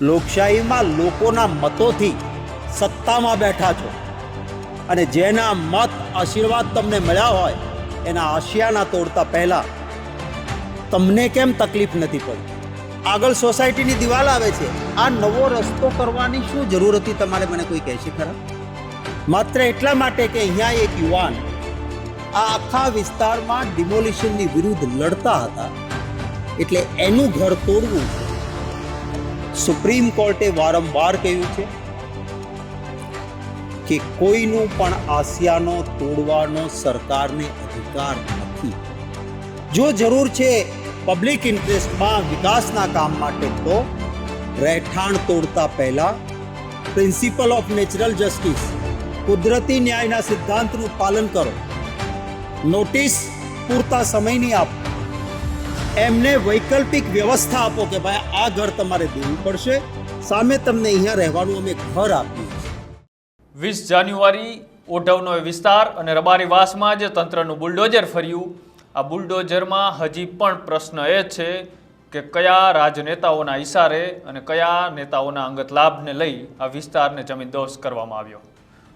લોકશાહીમાં લોકોના મતોથી સત્તામાં બેઠા છો. અને જેના મત આશીર્વાદ તમને મળ્યા હોય, એના આશિયાના તોડતા પહેલાં તમને કેમ તકલીફ નથી પડી? આગળ સોસાયટીની દિવાલ આવે છે. આ નવો રસ્તો કરવાની શું જરૂર હતી તમારે મને કોઈ કહેશે ખરા? માત્ર એટલા માટે કે અહીંયા એક યુવાન આ આખા વિસ્તારમાં ડિમોલિશનની વિરુદ્ધ લડતા હતા. એટલે એનું ઘર તોડવું સુપ્રીમ કોર્ટે વારંવાર કહ્યું છે કે કોઈનું પણ આસિયાનો તોડવાનો સરકારને અધિકાર નથી. જો જરૂર છે પબ્લિક ઇન્ટરેસ્ટમાં વિકાસના કામ માટે તો રહેઠાણ તોડતા પહેલા પ્રિન્સિપલ ઓફ નેચરલ જસ્ટિસ, કુદરતી ન્યાયના સિદ્ધાંતનું પાલન કરો. નોટિસ પૂરતા સમયની આપો. એમને વૈકલ્પિક વ્યવસ્થા આપો કે ભાઈ, આ ઘર તમારે દેવું પડશે. સામે તમને અહીંયા રહેવાનું અમે ઘર આપ્યું વીસ જાન્યુઆરી ઓઢવનો વિસ્તાર અને રબારી વાસમાં જે તંત્રનું બુલડોઝર ફર્યું. આ બુલડોઝરમાં હજી પણ પ્રશ્ન એ છે કે કયા રાજનેતાઓના ઈશારે અને કયા નેતાઓના અંગત લાભને લઈ આ વિસ્તારને જમીનદોસ્ત કરવામાં આવ્યો.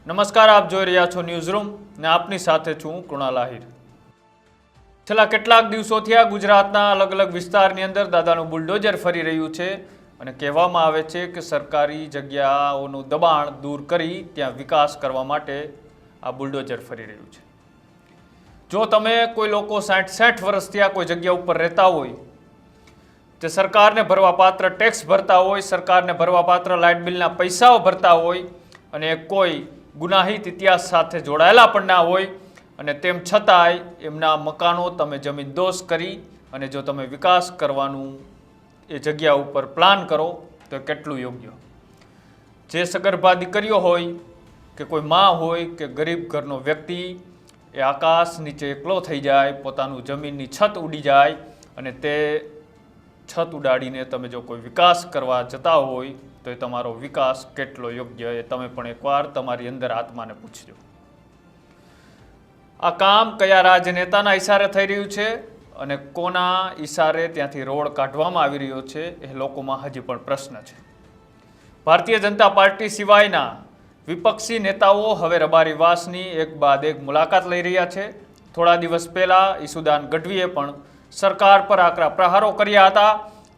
નમસ્કાર, આપ જોઈ રહ્યા છો ન્યૂઝ રૂમ ને આપની સાથે છું કૃણાલ આહિર. છેલ્લા કેટલાક દિવસોથી આ ગુજરાતના અલગ અલગ વિસ્તારની અંદર દાદાનું બુલડોઝર ફરી રહ્યું છે અને કહેવામાં આવે છે કે સરકારી જગ્યાઓનું દબાણ દૂર કરી ત્યાં વિકાસ કરવા માટે આ બુલડોઝર ફરી રહ્યું છે. જો તમે કોઈ લોકો સાઠ સાઠ વર્ષથી આ કોઈ જગ્યા ઉપર રહેતા હોય તે સરકારને ભરવા પાત્ર ટેક્સ ભરતા હોય, સરકારને ભરવા પાત્ર લાઇટ બિલના પૈસાઓ ભરતા હોય અને કોઈ ગુનાહિત ઇતિહાસ સાથે જોડાયેલા પણ ના હોય અને તેમ છતાંય એમના મકાનો તમે જમીનદોસ કરી અને જો તમે વિકાસ કરવાનું એ જગ્યા ઉપર પ્લાન કરો, તો કેટલું યોગ્ય? જે સગર્ભા દીકરીઓ હોય કે કોઈ માં હોય કે ગરીબ ઘરનો વ્યક્તિ, એ આકાશ નીચે એકલો થઈ જાય, પોતાનું જમીનની છત ઉડી જાય અને તે છત ઉડાડીને તમે જો કોઈ વિકાસ કરવા જતા હોય, તો એ તમારો વિકાસ કેટલો યોગ્ય એ તમે પણ એકવાર તમારી અંદર આત્માને પૂછજો. આ કામ કયા રાજનેતાના ઈશારે થઈ રહ્યું છે અને કોના ઈશારે ત્યાંથી રોડ કાઢવામાં આવી રહ્યો છે એ લોકોમાં હજી પણ પ્રશ્ન છે. ભારતીય જનતા પાર્ટી સિવાયના વિપક્ષી નેતાઓ હવે રબારી વાસની એક બાદ એક મુલાકાત લઈ રહ્યા છે. થોડા દિવસ પહેલાં ઈસુદાન ગઢવીએ પણ સરકાર પર આકરા પ્રહારો કર્યા હતા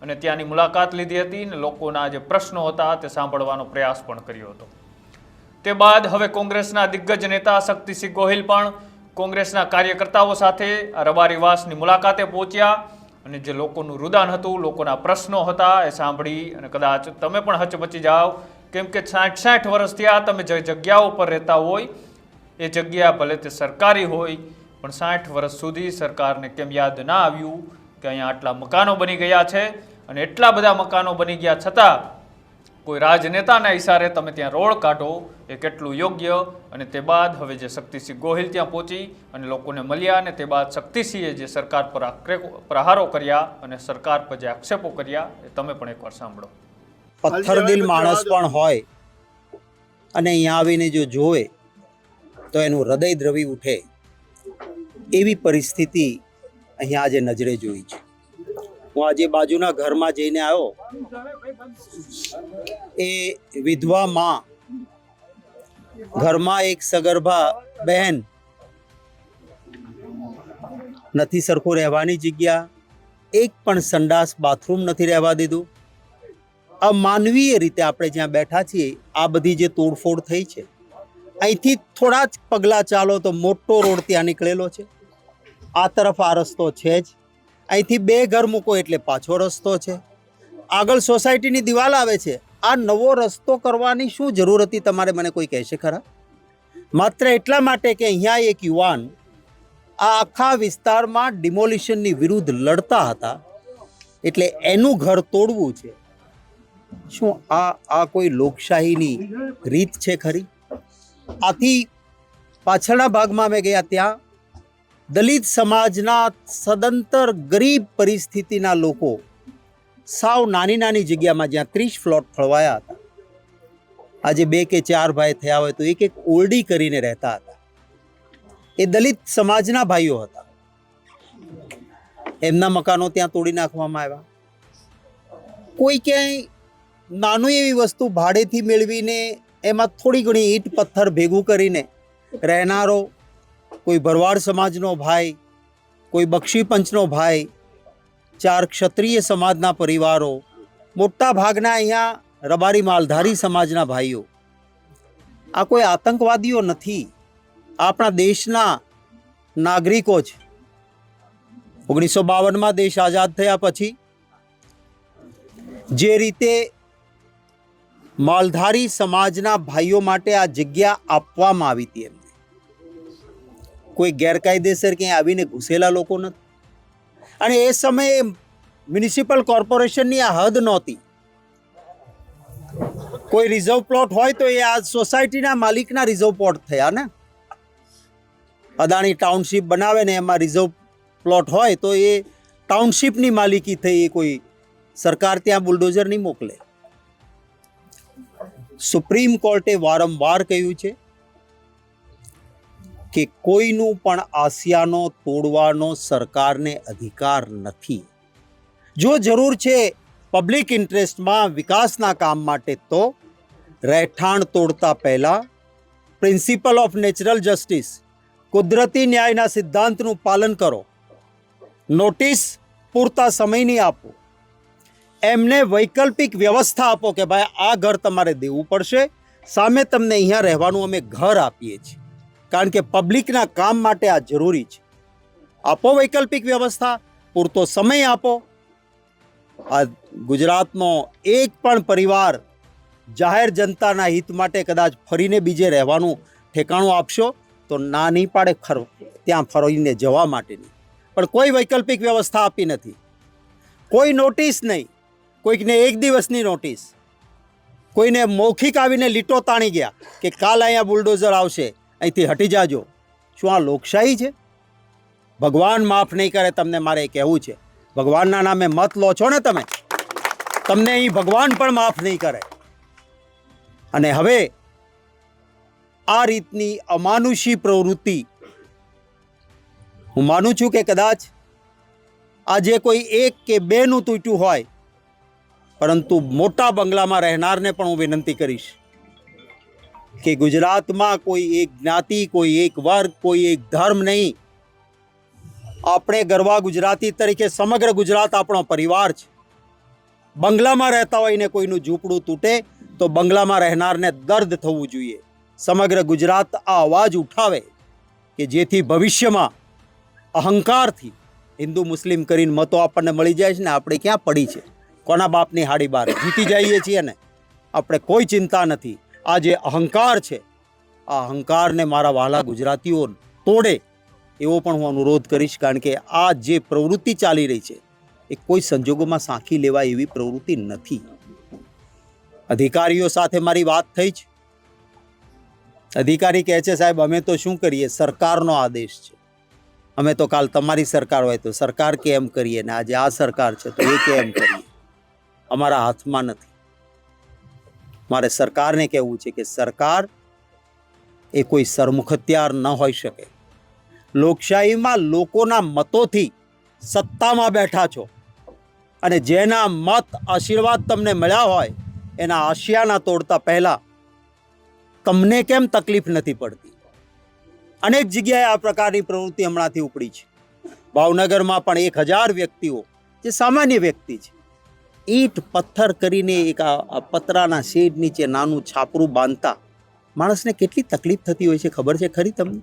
અને ત્યાંની મુલાકાત લીધી હતી અને લોકોના જે પ્રશ્નો હતા તે સાંભળવાનો પ્રયાસ પણ કર્યો હતો. તે બાદ હવે કોંગ્રેસના દિગ્ગજ નેતા શક્તિસિંહ ગોહિલ પણ કોંગ્રેસના કાર્યકર્તાઓ સાથે રબારીવાસની મુલાકાતે પહોંચ્યા અને જે લોકોનું રુદાન હતું, લોકોના પ્રશ્નો હતા એ સાંભળી અને કદાચ તમે પણ હચમચી જાઓ. કેમ કે સાઠ સાઠ વર્ષથી આ તમે જે જગ્યાઓ પર રહેતા હોય, એ જગ્યા ભલે તે સરકારી હોય, પણ સાઠ વર્ષ સુધી સરકારને કેમ યાદ ના આવ્યું કે અહીંયા આટલા મકાનો બની ગયા છે? અને એટલા બધા મકાનો બની ગયા છતાં કોઈ રાજનેતાના ઇશારે તમે ત્યાં રોડ કાઢો એ કેટલું યોગ્ય અને તે બાદ હવે જે શક્તિસિંહ ગોહિલ ત્યાં પહોંચી અને લોકોને મળ્યા અને તે બાદ શક્તિસિંહે જે સરકાર પર પ્રહારો કર્યા અને સરકાર પર જે આક્ષેપો કર્યા એ તમે પણ એકવાર સાંભળો. પથ્થરદિલ માણસ પણ હોય અને અહીંયા આવીને જો જોવે તો એનું હૃદય દ્રવી ઉઠે એવી પરિસ્થિતિ અહીંયા આજે નજરે જોઈ છે. હું આજે બાજુના ઘરમાં જઈને આવ્યો. એ વિધવા માં. ઘરમાં એક સગર્ભા બહેન. નથી સરખું રહેવાની જગ્યા. એક પણ સંડાસ બાથરૂમ નથી રહેવા દીધું. આ માનવીય રીતે આપણે જ્યાં બેઠા છીએ, આ બધી જે તોડફોડ થઈ છે, અહીંથી થોડા જ પગલાં ચાલો તો મોટો રોડ ત્યાં નીકળેલો છે. આ તરફ આ રસ્તો છે જ. અહીંથી બે ઘર મૂકો એટલે પાછો રસ્તો છે. આગળ સોસાયટીની દિવાલ આવે છે. આ નવો રસ્તો કરવાની શું જરૂર હતી તમારે મને કોઈ કહેશે ખરા? માત્ર એટલા માટે કે અહીંયા એક યુવાન આ આખા વિસ્તારમાં ડિમોલિશનની વિરુદ્ધ લડતા હતા. એટલે એનું ઘર તોડવું છે. શું આ આ કોઈ લોકશાહીની રીત છે ખરી? આથી પાછળના ભાગમાં અમે ગયા ત્યાં દલિત સમાજના સદંતર ગરીબ પરિસ્થિતિના લોકો સાવ નાની નાની જગ્યામાં જ્યાં ત્રીસ ફ્લોટ ફળવાયા હતા. આજે બે કે ચાર ભાઈ થયા હોય તો એક એક ઓરડી કરીને રહેતા હતા. એ દલિત સમાજના ભાઈઓ હતા. એમના મકાનો ત્યાં તોડી નાખવામાં આવ્યા. કોઈ ક્યાંય નાનું એવી વસ્તુ ભાડેથી મેળવીને એમાં થોડી ઘણી ઈંટ પથ્થર ભેગું કરીને રહેનારો કોઈ ભરવાડ સમાજનો ભાઈ, કોઈ બક્ષી પંચનો ભાઈ, ચાર ક્ષત્રિય સમાજના પરિવારો, મોટા ભાગના અહીંયા રબારી માલધારી સમાજના ભાઈઓ. આ કોઈ આતંકવાદીઓ નથી. આપણા દેશના નાગરિકો છે ઓગણીસો બાવનમાં દેશ આઝાદ થયા પછી જે રીતે માલધારી સમાજના ભાઈઓ માટે આ જગ્યા આપવામાં આવી હતી એમને. કોઈ ગેરકાયદેસર ક્યાંય આવીને ઘૂસેલા લોકો નથી. અને એ સમયે મ્યુનિસિપલ કોર્પોરેશનની આ હદ નહોતી. કોઈ રિઝર્વ પ્લોટ હોય તો એ આ સોસાયટીના માલિકના રિઝર્વ પ્લોટ થયા ને? અદાણી ટાઉનશીપ બનાવે ને એમાં રિઝર્વ પ્લોટ હોય તો એ ટાઉનશીપની માલિકી થઈ એ કોઈ સરકાર ત્યાં બુલડોઝર નહીં મોકલે. સુપ્રીમ કોર્ટે વારંવાર કહ્યું છે કે કોઈનું પણ આસિયાનો તોડવાનો સરકારને અધિકાર નથી. જો જરૂર છે પબ્લિક ઇન્ટરેસ્ટમાં વિકાસના કામ માટે તો રહેઠાણ તોડતા પહેલાં પ્રિન્સિપલ ઓફ નેચરલ જસ્ટિસ કુદરતી ન્યાયના સિદ્ધાંતનું પાલન કરો. નોટિસ પૂરતા સમયની આપો. એમને વૈકલ્પિક વ્યવસ્થા આપો કે ભાઈ આ ઘર તમારે દેવું પડશે, સામે તમને અહીંયા રહેવાનું અમે ઘર આપીએ છીએ. કારણ કે પબ્લિકના કામ માટે આ જરૂરી છે. આપો વૈકલ્પિક વ્યવસ્થા, પૂરતો સમય આપો. આ ગુજરાતનો એક પણ પરિવાર જાહેર જનતાના હિત માટે કદાચ ફરીને બીજે રહેવાનું ઠેકાણું આપશો, તો ના નહીં પાડે ખર. ત્યાં ફરીને જવા માટેની. પણ કોઈ વૈકલ્પિક વ્યવસ્થા આપી નથી. કોઈ નોટિસ નહીં. કોઈકને એક દિવસની નોટિસ. કોઈને મૌખિક આવીને લીટો તાણી ગયા કે કાલ અહીંયા બુલડોઝર આવશે. અહીંથી હટી જાજો. શું આ લોકશાહી છે? ભગવાન માફ નહીં કરે તમને મારે કહેવું છે. ભગવાનના નામે મત લો છો ને તમે. તમને અહીં ભગવાન પણ માફ નહીં કરે. અને હવે આ રીતની અમાનુષી પ્રવૃત્તિ હું માનું છું કે કદાચ આજે કોઈ એક કે બેનું તૂટ્યું હોય, પરંતુ મોટા બંગલામાં રહેનારને પણ હું વિનંતી કરીશ. કે ગુજરાતમાં કોઈ એક જ્ઞાતિ, કોઈ એક વર્ગ, કોઈ એક ધર્મ નહીં. આપણે ગરવા ગુજરાતી તરીકે સમગ્ર ગુજરાત આપણો પરિવાર છે. બંગલામાં રહેતા હોય ને કોઈનું ઝૂંપડું તૂટે, તો બંગલામાં રહેનારને દર્દ થવું જોઈએ. સમગ્ર ગુજરાત આ અવાજ ઉઠાવે કે જેથી ભવિષ્યમાં અહંકારથી હિન્દુ મુસ્લિમ કરીને મતો આપણને મળી જાય છે ને આપણે ક્યાં પડી છે? કોના બાપની હાડી બાર જીતી જઈએ છીએ ને? આપણે કોઈ ચિંતા નથી. આ જે અહંકાર છે, આ અહંકારને મારા વહાલા ગુજરાતીઓ તોડે, એવો પણ હું અનુરોધ કરીશ કારણ કે આ જે પ્રવૃત્તિ ચાલી રહી છે, એ કોઈ સંજોગોમાં સાંખી લેવાય એવી પ્રવૃત્તિ નથી. અધિકારીઓ સાથે મારી વાત થઈ જ. અધિકારી કહે છે, સાહેબ, અમે તો શું કરીએ? સરકારનો આદેશ છે. અમે તો કાલ તમારી સરકાર હોય તો સરકાર કેમ કરીએ? ને આજે આ સરકાર છે તો એ કે એમ કરીએ? અમારા હાથમાં નથી. મારે સરકારને કહેવું છે કે સરકાર એ કોઈ સરમુખત્યાર ન હોઈ શકે. લોકશાહીમાં લોકોના મતોથી સત્તામાં બેઠા છો અને જેના મત આશીર્વાદ તમને મળ્યા હોય, એના આશિયાના તોડતા પહેલાં તમને કેમ તકલીફ નથી પડતી? અનેક જગ્યાએ આ પ્રકારની પ્રવૃત્તિ હમણાંથી ઉપડી છે. ભાવનગરમાં પણ એક હજાર વ્યક્તિઓ, જે સામાન્ય વ્યક્તિ છે ઈંટ પથ્થર કરીને એક આ પતરાના શેડ નીચે નાનું છાપરું બાંધતા માણસને કેટલી તકલીફ થતી હોય છે, ખબર છે ખરી તમને?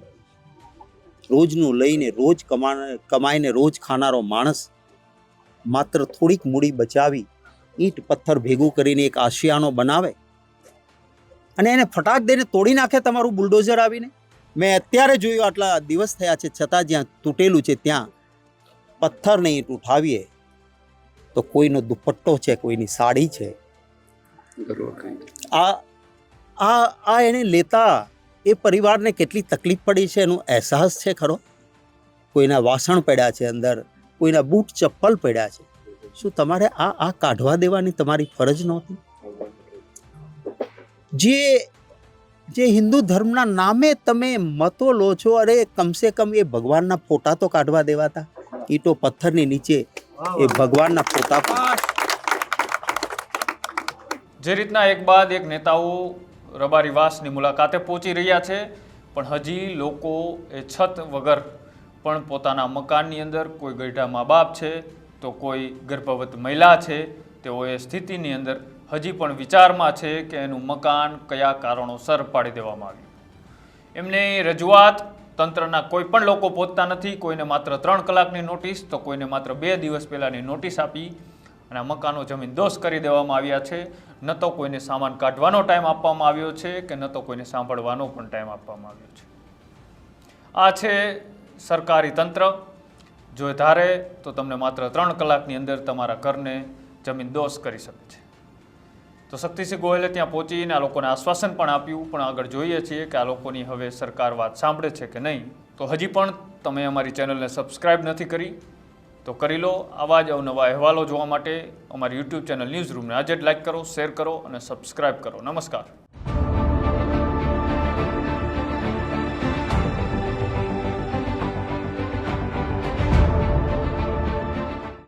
રોજનું લઈને રોજ કમા કમાઈને રોજ ખાનારો માણસ માત્ર થોડીક મૂડી બચાવી ઈંટ પથ્થર ભેગું કરીને એક આશિયાનો બનાવે અને એને ફટાક દઈને તોડી નાખે તમારું બુલડોઝર આવીને? મેં અત્યારે જોયું આટલા દિવસ થયા છે, છતાં જ્યાં તૂટેલું છે ત્યાં પથ્થરને ઈંટ ઉઠાવીએ તો કોઈનો દુપટ્ટો છે કોઈની સાડી છે. આ આ આ એને લેતા એ પરિવારને કેટલી તકલીફ પડી છે એનો અહેસાસ છે ખરો? કોઈના વાસણ પડ્યા છે અંદર કોઈના બૂટ ચપ્પલ પડ્યા છે. શું તમારે આ આ કાઢવા દેવાની તમારી ફરજ નહોતી? જે જે હિન્દુ ધર્મના નામે તમે મતો લો છો અરે કમસે કમ એ ભગવાનના ફોટા તો કાઢવા દેવાતા. ઈટો પથ્થરની નીચે એ ભગવાનના પોતા જે રીતના એક બાદ એક નેતાઓ રબારી વાસની મુલાકાતે પહોંચી રહ્યા છે પણ હજી લોકો એ છત વગર પણ પોતાના મકાનની અંદર કોઈ ગઢા મા બાપ છે તો કોઈ ગર્ભવત મહિલા છે તેઓ એ સ્થિતિની અંદર હજી પણ વિચારમાં છે કે એનું મકાન કયા કારણોસર પાડી દેવામાં આવ્યું. એમને રજૂઆત તંત્રના કોઈ પણ લોકો પહોંચતા નથી, કોઈને માત્ર ત્રણ કલાકની નોટિસ તો કોઈને માત્ર બે દિવસ પહેલાંની નોટિસ આપી અને મકાનો જમીન દોષ કરી દેવામાં આવ્યા છે. ન તો કોઈને સામાન કાઢવાનો ટાઈમ આપવામાં આવ્યો છે કે ન તો કોઈને સાંભળવાનો પણ ટાઈમ આપવામાં આવ્યો છે. આ છે સરકારી તંત્ર. જો ધારે, તો તમને માત્ર ત્રણ કલાકની અંદર તમારા ઘરને જમીન દોષ કરી શકે છે. તો શક્તિસિંહ ગોયલે ત્યાં પહોંચીને આ લોકોને આશ્વાસન પણ આપ્યું. પણ આગળ જોઈએ છીએ કે આ લોકોની હવે સરકાર વાત સાંભળે છે કે નહીં. તો હજી પણ તમે અમારી ચેનલને સબસ્ક્રાઇબ નથી કરી, તો કરી લો. આવા જ અવનવા અહેવાલો જોવા માટે અમારી યુટ્યુબ ચેનલ ન્યૂઝ રૂમને આજે જ લાઇક કરો, શેર કરો અને સબસ્ક્રાઇબ કરો. નમસ્કાર.